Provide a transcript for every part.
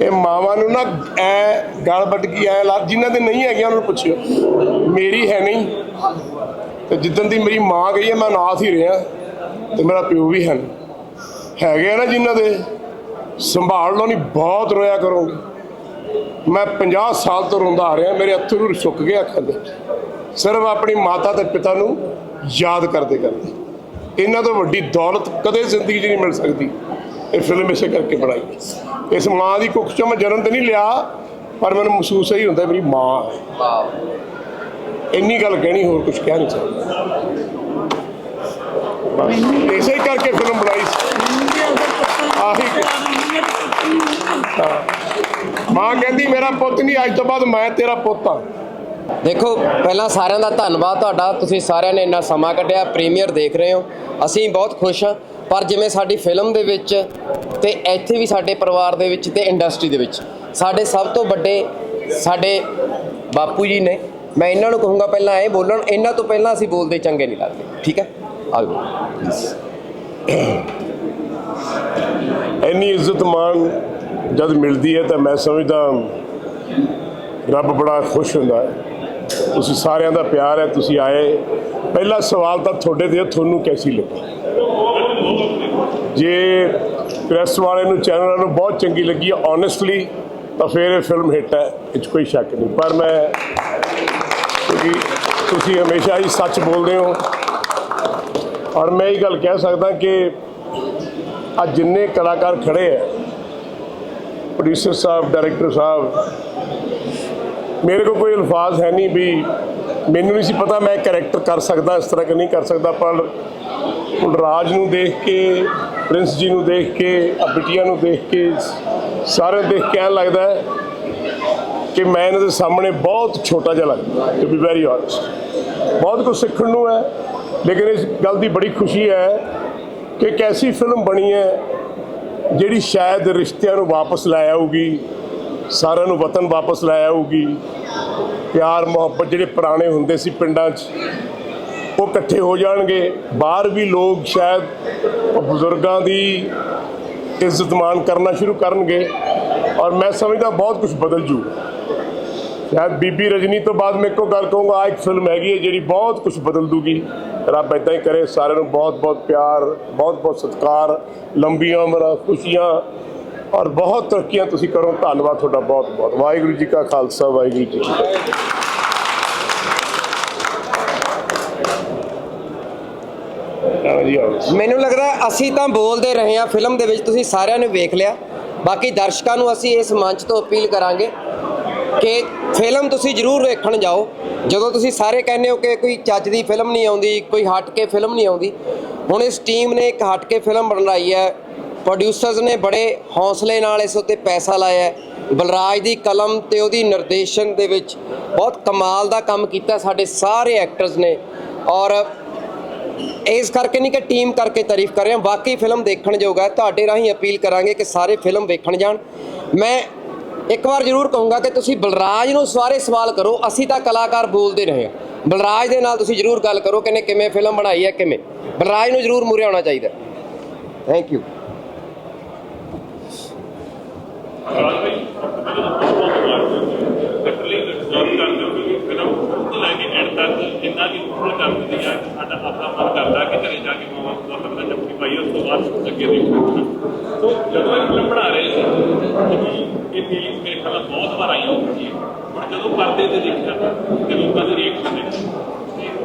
ਇਹ ਮਾਵਾਂ ਨੂੰ ਨਾ ਐ ਗਾਲ ਵੱਟ ਕੇ ਐ ਲਾ, ਜਿਨ੍ਹਾਂ ਦੇ ਨਹੀਂ ਹੈਗੀਆਂ ਉਹਨਾਂ ਨੂੰ ਪੁੱਛਿਓ। ਮੇਰੀ ਹੈ ਨਹੀਂ। ਤੇ ਜਿੱਦਣ ਦੀ ਮੇਰੀ ਮਾਂ ਗਈ ਹੈ, ਮੈਂ ਨਾਥ ਹੀ ਰਿਹਾ। ਤੇ ਮੇਰਾ ਪਿਓ ਵੀ ਹੈ ਹੈਗੇ ਆ ਨਾ ਜਿਨ੍ਹਾਂ ਦੇ। ਸੰਭਾਲ ਲਓ ਨਹੀਂ ਬਹੁਤ ਰੋਇਆ ਕਰੋਗੇ। ਮੈਂ 50 ਸਾਲ ਤੋਂ ਰੋਂਦਾ ਆ ਰਿਹਾ, ਮੇਰੇ ਅੱਥਰੂ ਸੁੱਕ ਗਏ ਅੱਖਾਂ ਦੇ। ਸਿਰਫ ਆਪਣੀ ਮਾਤਾ ਤੇ ਪਿਤਾ ਨੂੰ ਯਾਦ ਕਰਦੇ ਕਰਦੇ। ਇਹਨਾਂ ਤੋਂ ਵੱਡੀ ਦੌਲਤ ਕਦੇ ਜ਼ਿੰਦਗੀ 'ਚ ਨਹੀਂ ਮਿਲ ਸਕਦੀ। ਇਹ ਫਿਲਮ ਇਸੇ ਕਰਕੇ ਬਣਾਈ। ਇਸ ਮਾਂ ਦੀ ਕੁੱਖ 'ਚੋਂ ਮੈਂ ਜਨਮ ਤੇ ਨਹੀਂ ਲਿਆ ਪਰ ਮੈਨੂੰ ਮਹਿਸੂਸ ਹੀ ਹੁੰਦਾ ਮੇਰੀ ਮਾਂ ਹੈ। ਇੰਨੀ ਗੱਲ ਕਹਿਣੀ ਹੋਰ ਕੁਝ ਕਹਿ ਨਹੀਂ ਸਕਦਾ। ਬਸ ਇਸੇ ਕਰਕੇ ਫਿਲਮ ਬਣਾਈ ਸੀ। ਆਹੀ। ਮਾਂ ਕਹਿੰਦੀ ਮੇਰਾ ਪੁੱਤ ਨਹੀਂ ਅੱਜ ਤੋਂ ਬਾਅਦ ਮੈਂ ਤੇਰਾ ਪੁੱਤ ਹਾਂ। ਦੇਖੋ ਪਹਿਲਾਂ ਸਾਰਿਆਂ ਦਾ ਧੰਨਵਾਦ ਤੁਹਾਡਾ। ਤੁਸੀਂ ਸਾਰਿਆਂ ਨੇ ਇੰਨਾ ਸਮਾਂ ਕੱਢਿਆ ਪ੍ਰੀਮੀਅਰ ਦੇਖ ਰਹੇ ਹੋ। ਅਸੀਂ ਬਹੁਤ ਖੁਸ਼ ਹਾਂ। ਪਰ ਜਿਵੇਂ ਸਾਡੀ ਫਿਲਮ ਦੇ ਵਿੱਚ ਤੇ ਇੱਥੇ ਵੀ ਸਾਡੇ ਪਰਿਵਾਰ ਦੇ ਵਿੱਚ ਤੇ ਇੰਡਸਟਰੀ ਦੇ ਵਿੱਚ ਸਾਡੇ ਸਭ ਤੋਂ ਵੱਡੇ ਸਾਡੇ ਬਾਪੂ ਜੀ ਨੇ, ਮੈਂ ਇਹਨਾਂ ਨੂੰ ਕਹੂੰਗਾ ਪਹਿਲਾਂ ਇਹ ਬੋਲਣ, ਇਹਨਾਂ ਤੋਂ ਪਹਿਲਾਂ ਅਸੀਂ ਬੋਲਦੇ ਚੰਗੇ ਨਹੀਂ ਲੱਗਦੇ, ਠੀਕ ਹੈ? ਆਓ ਇੰਨੀ ਇੱਜ਼ਤ ਮਾਣ ਜਦ ਮਿਲਦੀ ਹੈ ਤਾਂ ਮੈਂ ਸਮਝਦਾ ਰੱਬ ਬੜਾ ਖੁਸ਼ ਹੁੰਦਾ ਹੈ। ਤੁਸੀਂ ਸਾਰਿਆਂ ਦਾ ਪਿਆਰ ਹੈ, ਤੁਸੀਂ ਆਏ। ਪਹਿਲਾ ਸਵਾਲ ਤਾਂ ਤੁਹਾਡੇ ਤੇ ਤੁਹਾਨੂੰ ਕੈਸੀ ਲੱਗੀ? ਜੇ ਪ੍ਰੈਸ ਵਾਲੇ ਨੂੰ, ਚੈਨਲਾਂ ਨੂੰ ਬਹੁਤ ਚੰਗੀ ਲੱਗੀ ਓਨੈਸਟਲੀ ਤਾਂ ਫਿਰ ਇਹ ਫਿਲਮ ਹਿੱਟ ਹੈ, ਇਹ 'ਚ ਕੋਈ ਸ਼ੱਕ ਨਹੀਂ। ਪਰ ਮੈਂ, ਕਿਉਂਕਿ ਤੁਸੀਂ ਹਮੇਸ਼ਾ ਹੀ ਸੱਚ ਬੋਲਦੇ ਹੋ। ਔਰ ਮੈਂ ਇਹ ਗੱਲ ਕਹਿ ਸਕਦਾ ਕਿ ਅੱਜ ਜਿੰਨੇ ਕਲਾਕਾਰ ਖੜੇ ਹੈ ਪ੍ਰੋਡਿਊਸਰ ਸਾਹਿਬ ਡਾਇਰੈਕਟਰ ਸਾਹਿਬ, ਮੇਰੇ ਕੋਲ ਕੋਈ ਅਲਫਾਜ਼ ਹੈ ਨਹੀਂ ਵੀ ਮੈਨੂੰ ਨਹੀਂ ਸੀ ਪਤਾ ਮੈਂ ਕੈਰੈਕਟਰ ਕਰ ਸਕਦਾ, ਇਸ ਤਰ੍ਹਾਂ ਕਿ ਨਹੀਂ ਕਰ ਸਕਦਾ, ਪਰ ਹੁਣ ਰਾਜ ਨੂੰ ਦੇਖ ਕੇ ਪ੍ਰਿੰਸ ਜੀ ਨੂੰ ਦੇਖ ਕੇ ਆ ਬਿਟੀਆਂ ਨੂੰ ਦੇਖ ਕੇ ਸਾਰੇ ਦੇਖ ਕੇ ਐਂ ਲੱਗਦਾ ਹੈ ਕਿ ਮੈਂ ਇਹਨਾਂ ਦੇ ਸਾਹਮਣੇ ਬਹੁਤ ਛੋਟਾ ਜਿਹਾ ਲੱਗਦਾ ਟੂ ਬੀ ਵੈਰੀ ਆਨੈਸਟ ਬਹੁਤ ਕੁਝ ਸਿੱਖਣ ਨੂੰ ਹੈ, ਲੇਕਿਨ ਇਸ ਗੱਲ ਦੀ ਬੜੀ ਖੁਸ਼ੀ ਹੈ ਕਿ ਇੱਕ ਐਸੀ ਫਿਲਮ ਬਣੀ ਹੈ, ਜਿਹੜੀ ਸ਼ਾਇਦ ਰਿਸ਼ਤਿਆਂ ਨੂੰ ਵਾਪਸ ਲੈ ਆਊਗੀ, ਸਾਰਿਆਂ ਨੂੰ ਵਤਨ ਵਾਪਸ ਲੈ ਆਊਗੀ। ਪਿਆਰ ਮੁਹੱਬਤ ਜਿਹੜੇ ਪੁਰਾਣੇ ਹੁੰਦੇ ਸੀ ਪਿੰਡਾਂ 'ਚ ਉਹ ਇਕੱਠੇ ਹੋ ਜਾਣਗੇ। ਬਾਹਰ ਵੀ ਲੋਕ ਸ਼ਾਇਦ ਬਜ਼ੁਰਗਾਂ ਦੀ ਇੱਜ਼ਤ ਮਾਣ ਕਰਨਾ ਸ਼ੁਰੂ ਕਰਨਗੇ। ਔਰ ਮੈਂ ਸਮਝਦਾ ਬਹੁਤ ਕੁਝ ਬਦਲ ਜੂ। ਸ਼ਾਇਦ ਬੀਬੀ ਰਜਨੀ ਤੋਂ ਬਾਅਦ ਮੈਂ ਇੱਕੋ ਗੱਲ ਕਹੂੰਗਾ ਆ ਇੱਕ ਫਿਲਮ ਹੈਗੀ ਹੈ ਜਿਹੜੀ ਬਹੁਤ ਕੁਝ ਬਦਲ ਦੂਗੀ। ਰੱਬ ਇਦਾਂ ਹੀ ਕਰੇ, ਸਾਰਿਆਂ ਨੂੰ ਬਹੁਤ ਬਹੁਤ ਪਿਆਰ ਬਹੁਤ ਬਹੁਤ ਸਤਿਕਾਰ, ਲੰਬੀਆਂ ਉਮਰਾਂ, ਖੁਸ਼ੀਆਂ, ਔਰ ਬਹੁਤ ਤਰੱਕੀਆਂ ਤੁਸੀਂ ਕਰੋ। ਧੰਨਵਾਦ ਤੁਹਾਡਾ ਬਹੁਤ ਬਹੁਤ ਵਾਹਿਗੁਰੂ ਜੀ ਕਾ ਖਾਲਸਾ, ਵਾਹਿਗੁਰੂ ਜੀ ਕੀ ਫਤਿਹ। ਆਓ ਜੀ ਮੈਨੂੰ ਲੱਗਦਾ ਅਸੀਂ ਤਾਂ ਬੋਲਦੇ ਰਹੇ ਹਾਂ, ਫਿਲਮ ਦੇ ਵਿੱਚ ਤੁਸੀਂ ਸਾਰਿਆਂ ਨੇ ਵੇਖ ਲਿਆ। ਬਾਕੀ ਦਰਸ਼ਕਾਂ ਨੂੰ ਅਸੀਂ ਇਸ ਮੰਚ ਤੋਂ ਅਪੀਲ ਕਰਾਂਗੇ ਕਿ ਫਿਲਮ ਤੁਸੀਂ ਜ਼ਰੂਰ ਵੇਖਣ ਜਾਓ। ਜਦੋਂ ਤੁਸੀਂ ਸਾਰੇ ਕਹਿੰਦੇ ਹੋ ਕਿ ਕੋਈ ਚੱਜ ਦੀ ਫਿਲਮ ਨਹੀਂ ਆਉਂਦੀ, ਕੋਈ ਹਟ ਕੇ ਫਿਲਮ ਨਹੀਂ ਆਉਂਦੀ, ਹੁਣ ਇਸ ਟੀਮ ਨੇ ਇੱਕ ਹਟ ਕੇ ਫਿਲਮ ਬਣਾਈ ਹੈ। ਪ੍ਰੋਡਿਊਸਰਸ ਨੇ ਬੜੇ ਹੌਸਲੇ ਨਾਲ ਇਸ ਉੱਤੇ ਪੈਸਾ ਲਾਇਆ ਹੈ। ਬਲਰਾਜ ਦੀ ਕਲਮ ਤੇ ਉਹਦੀ ਨਿਰਦੇਸ਼ਨ ਦੇ ਵਿੱਚ ਬਹੁਤ ਕਮਾਲ ਦਾ ਕੰਮ ਕੀਤਾ ਸਾਡੇ ਸਾਰੇ ਐਕਟਰਸ ਨੇ। ਔਰ ਇਸ ਕਰਕੇ ਨਹੀਂ ਕਿ ਟੀਮ ਕਰਕੇ ਤਾਰੀਫ ਕਰ ਰਿਹਾ ਹਾਂ। ਬਾਕੀ ਫਿਲਮ ਦੇਖਣ ਯੋਗ ਹੈ। ਤੁਹਾਡੇ ਰਾਹੀਂ ਅਪੀਲ ਕਰਾਂਗੇ ਕਿ ਸਾਰੇ ਫਿਲਮ ਵੇਖਣ ਜਾਣ। ਮੈਂ ਇੱਕ ਵਾਰ ਜ਼ਰੂਰ ਕਹੂੰਗਾ ਕਿ ਤੁਸੀਂ ਬਲਰਾਜ ਨੂੰ ਸਾਰੇ ਸਵਾਲ ਕਰੋ। ਅਸੀਂ ਤਾਂ ਕਲਾਕਾਰ ਬੋਲਦੇ ਰਹੇ ਹਾਂ। ਬਲਰਾਜ ਦੇ ਨਾਲ ਤੁਸੀਂ ਜ਼ਰੂਰ ਗੱਲ ਕਰੋ ਕਿ ਨੇ ਕਿਵੇਂ ਫਿਲਮ ਬਣਾਈ ਹੈ, ਕਿਵੇਂ। ਬਲਰਾਜ ਨੂੰ ਜ਼ਰੂਰ ਮੂਰੇ ਆਉਣਾ ਚਾਹੀਦਾ ਥੈਂਕ ਯੂ ਕੱਟਲੇ ਜੋਬ ਕਰਦੇ ਹੋ ਕਿ ਫਿਲਮ ਤੋਂ ਲੈ ਕੇ ਐਂਡ ਤੱਕ ਇੰਨਾ ਕਿ ਕਰ ਦਿੰਦੀ ਆ, ਸਾਡਾ ਆਪਣਾ ਮਨ ਕਰਦਾ ਕਿ ਘਰੇ ਜਾ ਕੇ ਮਾਵਾ ਬਹੁਤ ਦਾ ਜੱਫੀ ਪਾਈ ਉਸ ਤੋਂ ਬਾਅਦ ਅੱਗੇ ਦੇਖਣਾ ਸੋ ਜਦੋਂ ਇਹ ਫਿਲਮ ਬਣਾ ਰਹੇ ਸੀ, ਇਹ ਫੀਲਿੰਗ ਮੇਰੇ ਖਿਆਲ ਬਹੁਤ ਵਾਰ ਆਈਆਂ ਹੋਣਗੀਆਂ ਹੁਣ ਜਦੋਂ ਪਰਦੇ ਤੇ ਦੇਖਿਆ ਤੇ ਲੋਕਾਂ ਦੇ ਰਿਐਕਸ਼ਨ ਦੇਖੇ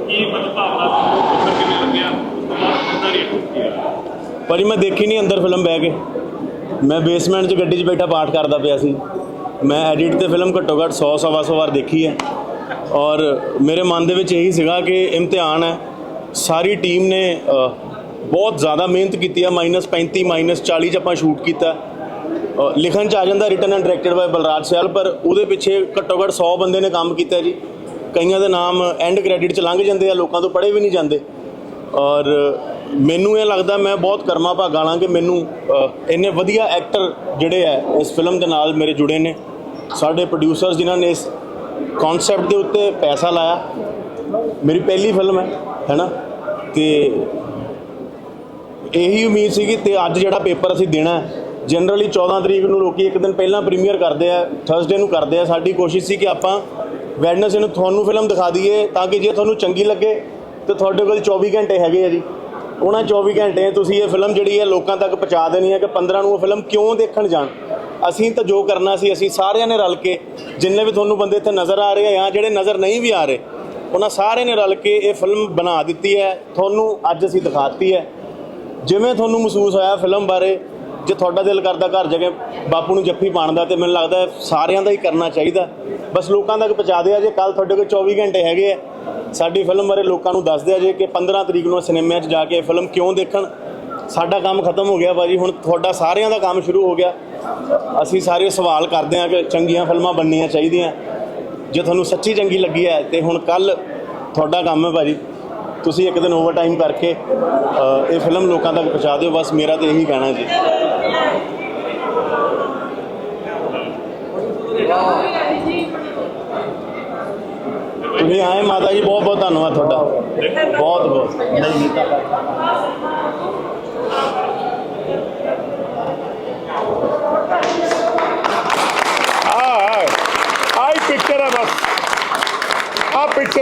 ਕੀ ਮਤਲਬ ਸੀ, ਉਹ ਕਿਵੇਂ ਲੱਗਿਆ, ਉਸ ਤੋਂ ਬਾਅਦ ਕਿੰਨਾ ਰਿਐਕਸ਼ਨ ਕੀਤਾ ਭਾਜੀ, ਮੈਂ ਦੇਖੀ ਨਹੀਂ ਅੰਦਰ ਫਿਲਮ ਬਹਿ ਕੇ। ਮੈਂ ਬੇਸਮੈਂਟ 'ਚ ਗੱਡੀ 'ਚ ਬੈਠਾ ਪਾਠ ਕਰਦਾ ਪਿਆ ਸੀ। ਮੈਂ ਐਡਿਟ ਤੇ ਫਿਲਮ ਘੱਟੋ ਘੱਟ 100 ਸਵਾ ਸੌ ਵਾਰ ਦੇਖੀ ਹੈ। ਔਰ ਮੇਰੇ ਮਨ ਦੇ ਵਿੱਚ ਇਹੀ ਸੀਗਾ ਕਿ ਇਮਤਿਹਾਨ ਹੈ। ਸਾਰੀ ਟੀਮ ਨੇ ਬਹੁਤ ਜ਼ਿਆਦਾ ਮਿਹਨਤ ਕੀਤੀ ਹੈ। ਮਾਈਨਸ 35 ਮਾਈਨਸ 40 'ਚ ਆਪਾਂ ਸ਼ੂਟ ਕੀਤਾ। ਲਿਖਣ 'ਚ ਆ ਜਾਂਦਾ written and directed by Balraj Sial, ਪਰ ਉਹਦੇ ਪਿੱਛੇ ਘੱਟੋ ਘੱਟ 100 ਬੰਦੇ ਨੇ ਕੰਮ ਕੀਤਾ ਜੀ। ਕਈਆਂ ਦੇ ਨਾਮ ਐਂਡ ਕ੍ਰੈਡਿਟ 'ਚ ਲੰਘ ਜਾਂਦੇ ਆ, ਲੋਕਾਂ ਤੋਂ ਪੜ੍ਹੇ ਵੀ ਨਹੀਂ ਜਾਂਦੇ। ਔਰ ਮੈਨੂੰ ਇਹ ਲੱਗਦਾ ਮੈਂ ਬਹੁਤ ਕਰਮਾ ਭਾਗਾ ਵਾਲਾ ਕਿ ਮੈਨੂੰ ਇੰਨੇ ਵਧੀਆ ਐਕਟਰ ਜਿਹੜੇ ਆ ਇਸ ਫਿਲਮ ਦੇ ਨਾਲ ਮੇਰੇ ਜੁੜੇ ਨੇ। ਸਾਡੇ ਪ੍ਰੋਡਿਊਸਰਸ ਜਿਨ੍ਹਾਂ ਨੇ ਇਸ ਕਨਸੈਪਟ ਦੇ ਉੱਤੇ ਪੈਸਾ ਲਾਇਆ। ਮੇਰੀ ਪਹਿਲੀ ਫਿਲਮ ਹੈ ਹੈਨਾ ਤੇ ਇਹੀ ਉਮੀਦ ਸੀ ਕਿ ਤੇ ਅੱਜ ਜਿਹੜਾ ਪੇਪਰ ਅਸੀਂ ਦੇਣਾ ਹੈ, ਜਨਰਲੀ 14 ਤਰੀਕ ਨੂੰ ਲੋਕੀ ਇੱਕ ਦਿਨ ਪਹਿਲਾਂ ਪ੍ਰੀਮੀਅਰ ਕਰਦੇ ਆ ਥਰਸਡੇ ਨੂੰ ਕਰਦੇ ਆ। ਸਾਡੀ ਕੋਸ਼ਿਸ਼ ਸੀ ਕਿ ਆਪਾਂ ਵੈਡਨਸਡੇ ਨੂੰ ਤੁਹਾਨੂੰ ਫਿਲਮ ਦਿਖਾ ਦਈਏ ਤਾਂ ਕਿ ਜੇ ਤੁਹਾਨੂੰ ਚੰਗੀ ਲੱਗੇ ਤੇ ਤੁਹਾਡੇ ਕੋਲ 24 ਘੰਟੇ ਹੈਗੇ ਆ ਜੀ। ਉਹਨਾਂ 24 ਘੰਟੇ ਤੁਸੀਂ ਇਹ ਫਿਲਮ ਜਿਹੜੀ ਹੈ ਲੋਕਾਂ ਤੱਕ ਪਹੁੰਚਾ ਦੇਣੀ ਹੈ ਕਿ 15 ਨੂੰ ਉਹ ਫਿਲਮ ਕਿਉਂ ਦੇਖਣ ਜਾਣ। ਅਸੀਂ ਤਾਂ ਜੋ ਕਰਨਾ ਸੀ, ਅਸੀਂ ਸਾਰਿਆਂ ਨੇ ਰਲ ਕੇ ਜਿੰਨੇ ਵੀ ਤੁਹਾਨੂੰ ਬੰਦੇ ਇੱਥੇ ਨਜ਼ਰ ਆ ਰਹੇ ਆ ਜਾਂ ਜਿਹੜੇ ਨਜ਼ਰ ਨਹੀਂ ਵੀ ਆ ਰਹੇ, ਉਹਨਾਂ ਸਾਰਿਆਂ ਨੇ ਰਲ ਕੇ ਇਹ ਫਿਲਮ ਬਣਾ ਦਿੱਤੀ ਹੈ। ਤੁਹਾਨੂੰ ਅੱਜ ਅਸੀਂ ਦਿਖਾਤੀ ਹੈ। ਜਿਵੇਂ ਤੁਹਾਨੂੰ ਮਹਿਸੂਸ ਹੋਇਆ ਫਿਲਮ ਬਾਰੇ, ਜੇ ਤੁਹਾਡਾ ਦਿਲ ਕਰਦਾ ਘਰ ਜਾ ਕੇ ਬਾਪੂ ਨੂੰ ਜੱਫੀ ਪਾਉਣ ਦਾ, ਤੇ ਮੈਨੂੰ ਲੱਗਦਾ ਸਾਰਿਆਂ ਦਾ ਹੀ ਕਰਨਾ ਚਾਹੀਦਾ। ਬਸ ਲੋਕਾਂ ਤੱਕ ਪਹੁੰਚਾ ਦਿਆ ਜੇ ਕੱਲ ਤੁਹਾਡੇ ਕੋਲ 24 ਘੰਟੇ ਹੈਗੇ ਆ। ਸਾਡੀ ਫਿਲਮ ਬਾਰੇ ਲੋਕਾਂ ਨੂੰ ਦੱਸ ਦਿਆ ਜੇ ਕਿ 15 ਤਰੀਕ ਨੂੰ ਸਿਨੇਮਿਆਂ 'ਚ ਜਾ ਕੇ ਇਹ ਫਿਲਮ ਕਿਉਂ ਦੇਖਣ। ਸਾਡਾ ਕੰਮ ਖਤਮ ਹੋ ਗਿਆ ਬਾਜੀ ਹੁਣ ਤੁਹਾਡਾ ਸਾਰਿਆਂ ਦਾ ਕੰਮ ਸ਼ੁਰੂ ਹੋ ਗਿਆ। ਅਸੀਂ ਸਾਰੇ ਸਵਾਲ ਕਰਦੇ ਹਾਂ ਕਿ ਚੰਗੀਆਂ ਫਿਲਮਾਂ ਬਣਨੀਆਂ ਚਾਹੀਦੀਆਂ। ਜੇ ਤੁਹਾਨੂੰ ਸੱਚੀ ਚੰਗੀ ਲੱਗੀ ਹੈ ਤੇ ਹੁਣ ਕੱਲ ਤੁਹਾਡਾ ਕੰਮ ਹੈ ਭਾਜੀ। ਤੁਸੀਂ ਇੱਕ ਦਿਨ ਓਵਰਟਾਈਮ ਕਰਕੇ ਇਹ ਫਿਲਮ ਲੋਕਾਂ ਤੱਕ ਪਹੁੰਚਾ ਦਿਓ। ਬਸ ਮੇਰਾ ਤੇ ਇਹੀ ਕਹਿਣਾ ਜੀ। ਤੁਸੀਂ ਆਏ ਮਾਤਾ ਜੀ ਬਹੁਤ ਬਹੁਤ ਧੰਨਵਾਦ ਤੁਹਾਡਾ। ਬਹੁਤ ਬਹੁਤ ਨਹੀਂ ਆ ਆਈ ਪਿਕਚਰ ਆ ਬਸ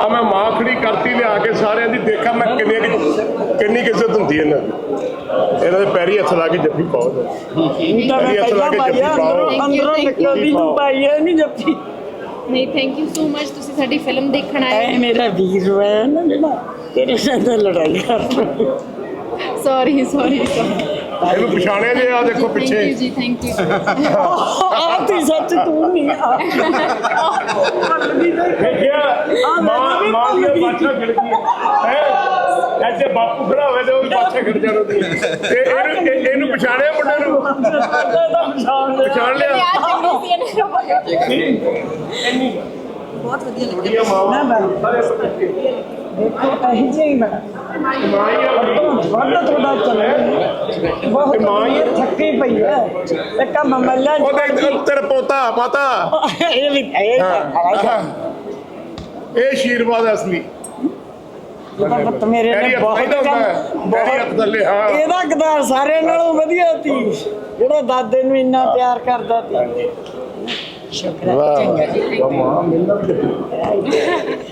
ਆ ਮੈਂ ਮਾਂ ਖੜੀ ਕਰਤੀ ਲਿਆ ਕੇ ਸਾਰਿਆਂ ਦੀ ਦੇਖਾਂ ਮੈਂ ਕਿੰਨੀ ਕਿੰਨੀ ਕਿੱਜ਼ਤ ਹੁੰਦੀ ਹੈ ਇਹਨਾਂ ਦੀ। ਇਹਨਾਂ ਦੇ ਪੈਰੀ ਹੱਥ ਲਾ ਕੇ ਜੱਫੀ ਪਾਓ ਪੈਰੀ ਹੱਥ ਲਾ ਕੇ ਜੱਫੀ ਪਾਓ। ਅੰਦਰੋਂ ਨਿਕਲਦੀ. ਨੂੰ ਪਾਈ ਐ ਨਹੀਂ ਜੱਫੀ। ਨਹੀਂ ਥੈਂਕ ਯੂ ਸੋ ਮਚ ਤੁਸੀਂ ਸਾਡੀ ਫਿਲਮ ਦੇਖਣ ਐ ਆਏ ਮੇਰਾ ਵੀਰ ਹੋਇਆ ਨਾ ਜਿਹੜਾ ਤੇਰੇ ਨਾਲ ਲੜਾਈ ਕਰਦਾ ਸੌਰੀ ਸੌਰੀ ਇਹਨੂੰ ਪਛਾਣਿਆ ਜੇ ਆ ਦੇਖੋ ਥੈਂਕ ਪਿੱਛੇ ਯੂ ਜੀ ਥੈਂਕ ਯੂ ਆ ਤੀ ਸੱਚ ਤੂੰ ਨਹੀਂ ਆ। ਦੇਖਿਆ ਮਾਂ ਮਾਂ ਦੀ ਬਾਛਾ ਖਿੜ ਗਈ ਹੈ। ਐਸੇ ਬਾਪੂ ਖੜਾ ਹੋਵੇ ਤੇ ਉਹ ਬਾਛਾ ਖਿੜ ਜਾਣਾ ਦੀ ਤੇ ਇਹਨੂੰ ਇਹ- ਇਹਨੂੰ ਪਛਾਣਿਆ ਮੁੰਡੇ ਨੂੰ? ਪਛਾਣ ਲਿਆ? ਬਹੁਤ ਵਧੀਆ ਲੱਗਿਆ। ਨਾ ਬਣ ਦੇਖੋ ਇਹ ਬਣਾ ਮਾਂ। ਹੀ ਆ ਵੱਡਾ ਤੁਹਾਡਾ ਚੱਲੇ ਬਹੁਤ ਮਾਂ ਹੀ ਆ। ਥੱਕੀ ਪਈ ਐ ਤੇ ਕੰਮ ਮੱਲਾ ਉਹ ਦੇਖ ਉਹ ਤੇਰਾ ਪੋਤਾ ਮਾਤਾ ਇਹ ਵੀ ਇਹ ਆਹ। ਇਹ ਆਸ਼ੀਰਵਾਦ ਹੈ ਅਸਲੀ। ਪੁੱਤ ਮੇਰੇ ਨੇ ਬਹੁਤ ਕੰਮ। ਇਹਦਾ ਕਿਦਾਰ ਸਾਰਿਆਂ ਨਾਲੋਂ ਵਧੀਆ ਸੀ। ਜਿਹੜਾ ਦਾਦੇ ਨੂੰ ਇੰਨਾ ਪਿਆਰ ਕਰਦਾ ਸੀ। ਸ਼ੁਕਰ ਹੈ ਚੰਗਾ ਜੀ।